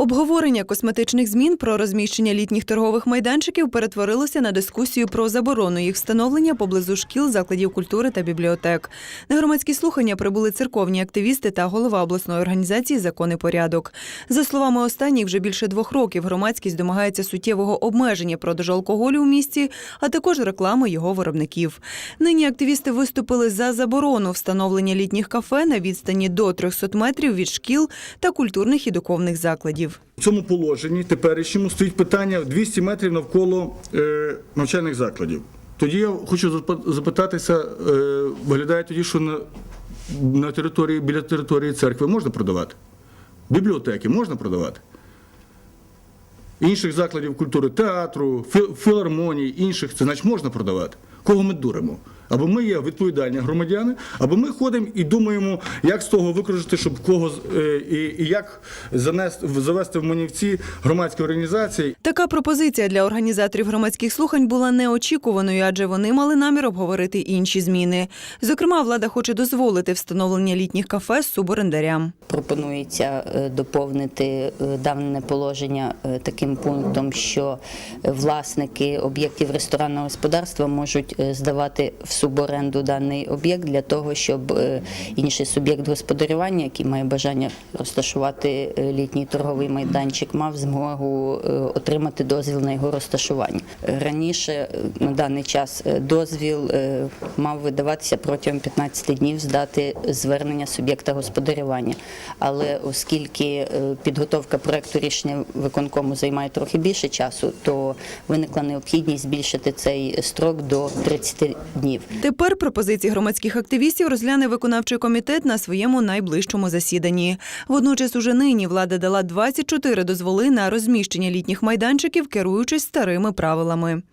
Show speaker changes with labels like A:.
A: Обговорення косметичних змін про розміщення літніх торгових майданчиків перетворилося на дискусію про заборону їх встановлення поблизу шкіл, закладів культури та бібліотек. На громадські слухання прибули церковні активісти та голова обласної організації Закон і порядок. За словами останніх, вже більше двох років громадськість домагається суттєвого обмеження продажу алкоголю у місті, а також реклами його виробників. Нині активісти виступили за заборону встановлення літніх кафе на відстані до 300 метрів від шкіл та культурних і духовних закладів.
B: В цьому положенні теперішньому стоїть питання 200 метрів навколо е, навчальних закладів. Тоді я хочу запитатися, е, виглядає тоді, що на, на території, біля території церкви можна продавати? Бібліотеки можна продавати? Інших закладів культури, театру, фі- філармоній, інших, це значить можна продавати. Кого ми дуримо? Або ми є відповідальні громадяни, або ми ходимо і думаємо, як з того викружити, щоб кого з- е, і, і як занести, завести в манівці громадські організації.
A: Така пропозиція для організаторів громадських слухань була неочікуваною, адже вони мали намір обговорити інші зміни. Зокрема, влада хоче дозволити встановлення літніх кафе з суборендарям.
C: Пропонується е, доповнити е, дане положення таким пунктом, що власники об'єктів ресторанного господарства можуть здавати в суборенду даний об'єкт для того, щоб е, інший суб'єкт господарювання, який має бажання розташувати е, літній торговий майданчик, мав змогу е, отримати дозвіл на його розташування. Раніше на даний час дозвіл мав видаватися протягом 15 днів здати звернення суб'єкта господарювання. Але оскільки підготовка проекту рішення виконкому займає трохи більше часу, то виникла необхідність збільшити цей строк до 30 днів.
A: Тепер пропозиції громадських активістів розгляне виконавчий комітет на своєму найближчому засіданні. Водночас, уже нині влада дала 24 дозволи на розміщення літніх майданчиків, керуючись старими правилами.